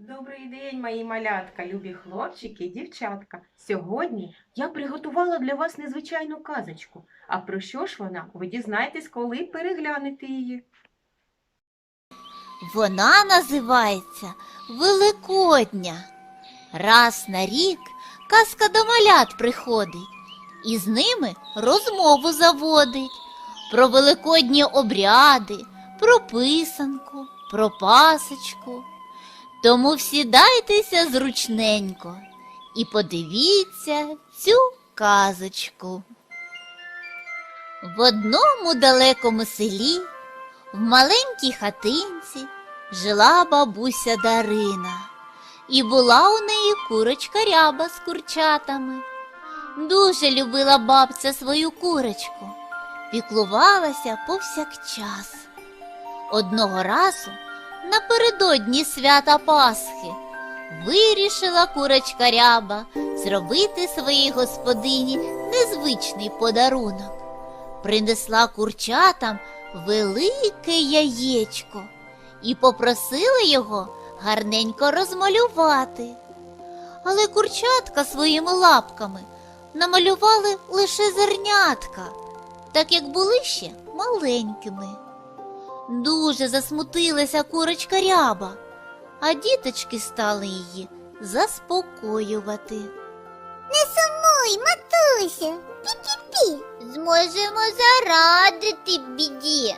Добрий день, мої малятка, любі хлопчики і дівчатка. Сьогодні я приготувала для вас незвичайну казочку. А про що ж вона? Ви дізнаєтесь, коли переглянете її. Вона називається Великодня. Раз на рік казка до малят приходить і з ними розмову заводить про великодні обряди, про писанку, про пасочку. Тому всідайтеся зручненько і подивіться цю казочку. В одному далекому селі в маленькій хатинці жила бабуся Дарина, і була у неї курочка ряба з курчатами. Дуже любила бабця свою курочку, піклувалася повсякчас. Одного разу напередодні свята Пасхи вирішила курочка ряба зробити своїй господині незвичний подарунок. Принесла курчатам велике яєчко і попросила його гарненько розмалювати. Але курчатка своїми лапками намалювали лише зернятка, так як були ще маленькими. Дуже засмутилася курочка ряба, а діточки стали її заспокоювати. Не сумуй, матусю, пі-пі-пі. Зможемо зарадити біді.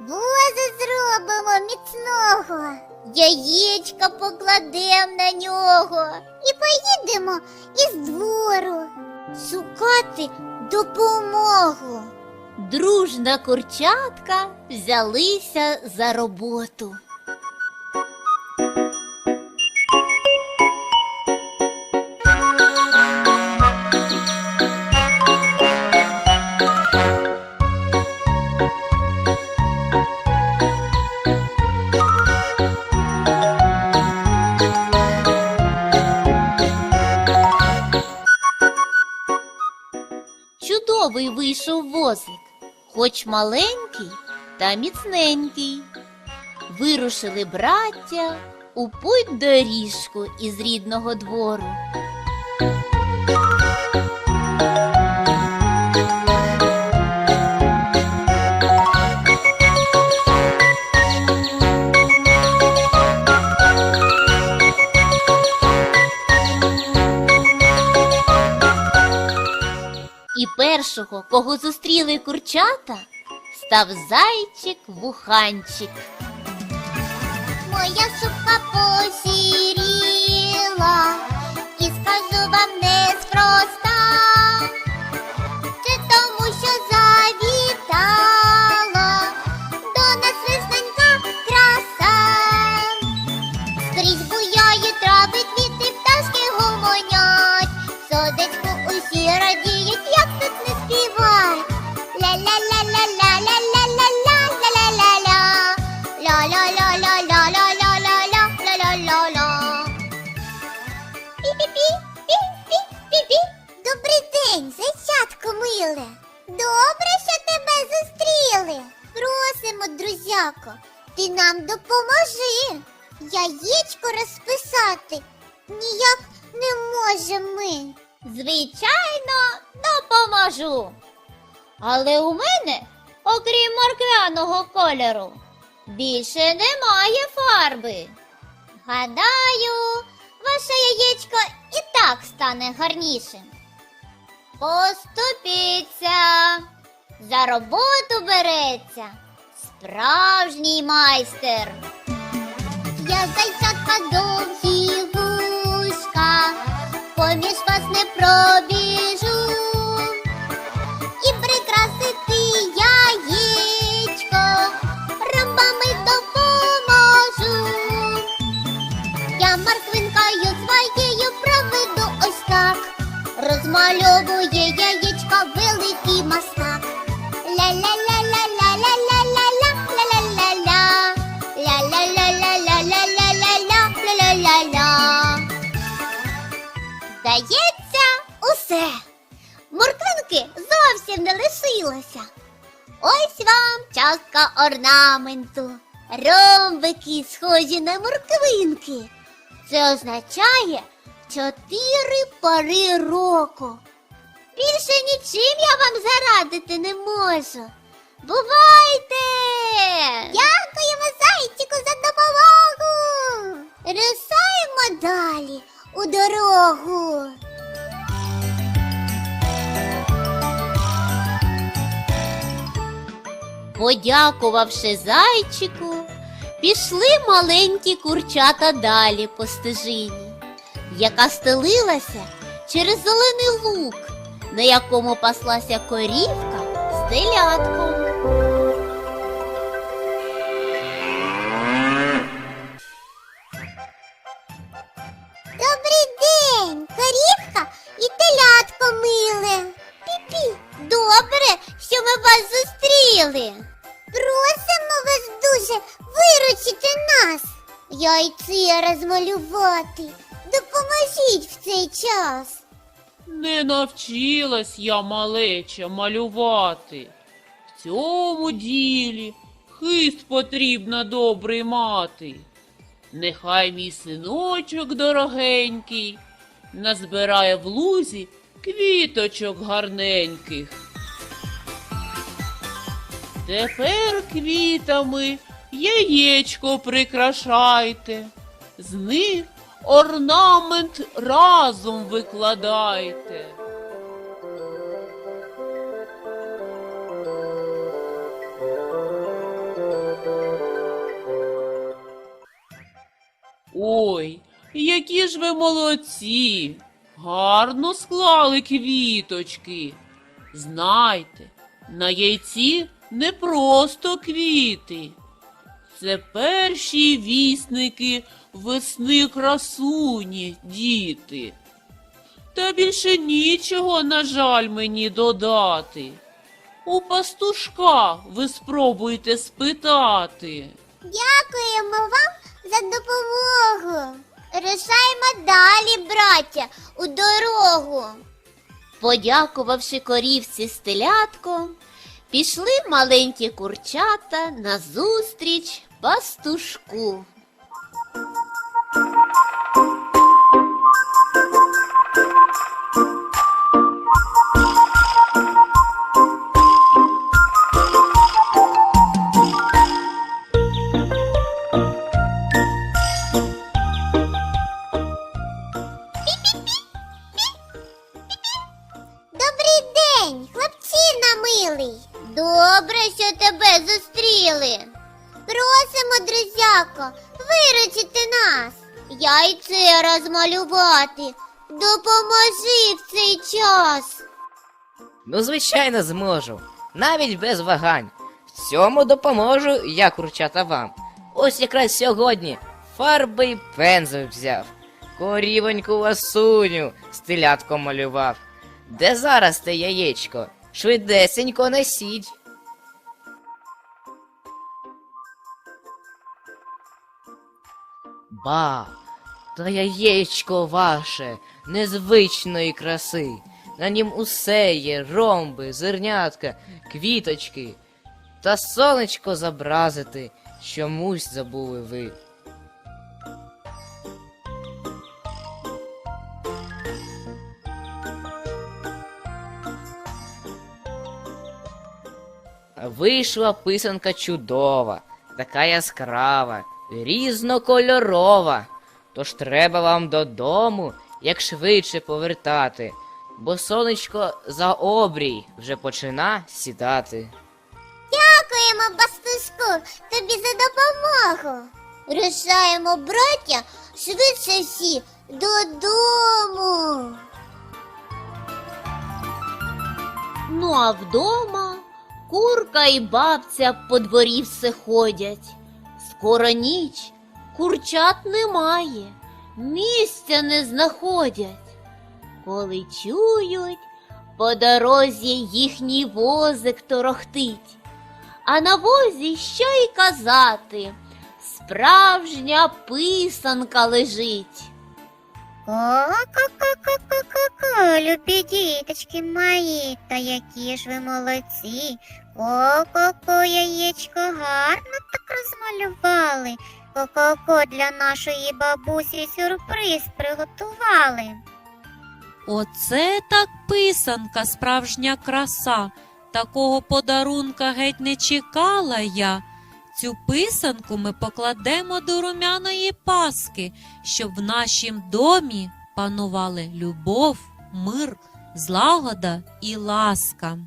Воза зробимо міцного. Яєчка покладем на нього. І поїдемо із двору. Шукати допомогу. Дружна курчатка взялися за роботу. Хоч маленький та міцненький. Вирушили браття у путь доріжку із рідного двору. І першого, кого зустріли курчата, став зайчик-вуханчик. Моя шубка посіріла, і скажу вам неспроста. Це тому, що завітала зайчатко. Добре, що тебе зустріли. Просимо, друзяко, ти нам допоможи. Яєчко розписати ніяк не можемо ми. Звичайно, допоможу. Але у мене, окрім морквяного кольору, більше немає фарби. Гадаю, ваше яєчко і так стане гарнішим. Поступіться, за роботу береться справжній майстер. Я зайчатка довгі зовсім. Ось вам частка орнаменту. Ромбики схожі на морквинки. Це означає чотири пори року. Більше нічим я вам зарадити не можу. Бувайте! Дякуємо зайчику за допомогу. Рушаємо далі у дорогу. Подякувавши зайчику, пішли маленькі курчата далі по стежині, яка стелилася через зелений лук, на якому паслася корівка з телятком. Допоможіть в цей час. Не навчилась я малеча малювати. В цьому ділі хист потрібно добрий мати. Нехай мій синочок дорогенький назбирає в лузі квіточок гарненьких. Тепер квітами яєчко прикрашайте, з них орнамент разом викладайте. Ой, які ж ви молодці! Гарно склали квіточки. Знайте, на яйці не просто квіти. Це перші вісники весни красуні, діти. Та більше нічого, на жаль, мені додати. У пастушка ви спробуйте спитати. Дякуємо вам за допомогу. Рушаємо далі, браття, у дорогу. Подякувавши корівці з телятком, пішли маленькі курчата назустріч пастушку. Добре, що тебе зустріли. Просимо, друзяко, виручити нас. Яйце розмалювати. Допоможи в цей час. Ну, звичайно, зможу. Навіть без вагань. В цьому допоможу я, курчата, вам. Ось якраз сьогодні фарби й пензель взяв. Корівоньку ласуню з телятком малював. Де зараз те яєчко? Швидесенько несіть. Ба, та яєчко ваше незвичної краси. На нім усе є ромби, зернятка, квіточки. Та сонечко зобразити чомусь забули ви. Вийшла писанка чудова, така яскрава, різнокольорова. Тож треба вам додому як швидше повертати, бо сонечко за обрій вже почина сідати. Дякуємо, пастушку, тобі за допомогу. Рушаємо, браття, швидше всі додому. Ну а вдома курка і бабця по дворі все ходять. Скоро ніч, курчат немає, місця не знаходять. Коли чують, по дорозі їхній возик торохтить, а на возі що й казати, справжня писанка лежить. Ко-ко-ко-ко-ко-ко, любі діточки мої, та які ж ви молодці. Ко-ко-ко, яєчко гарно так розмалювали. Ко-ко-ко для нашої бабусі сюрприз приготували. Оце так писанка, справжня краса. Такого подарунка геть не чекала я. Цю писанку ми покладемо до румяної паски, щоб в нашім домі панували любов, мир, злагода і ласка.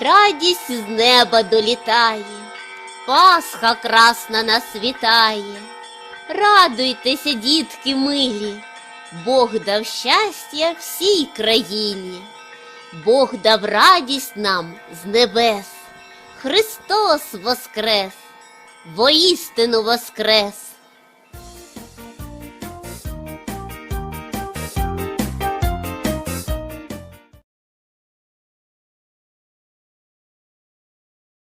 Радість з неба долітає, Пасха красна нас вітає. Радуйтеся, дітки милі, Бог дав щастя всій країні, Бог дав радість нам з небес, Христос воскрес, воістину воскрес.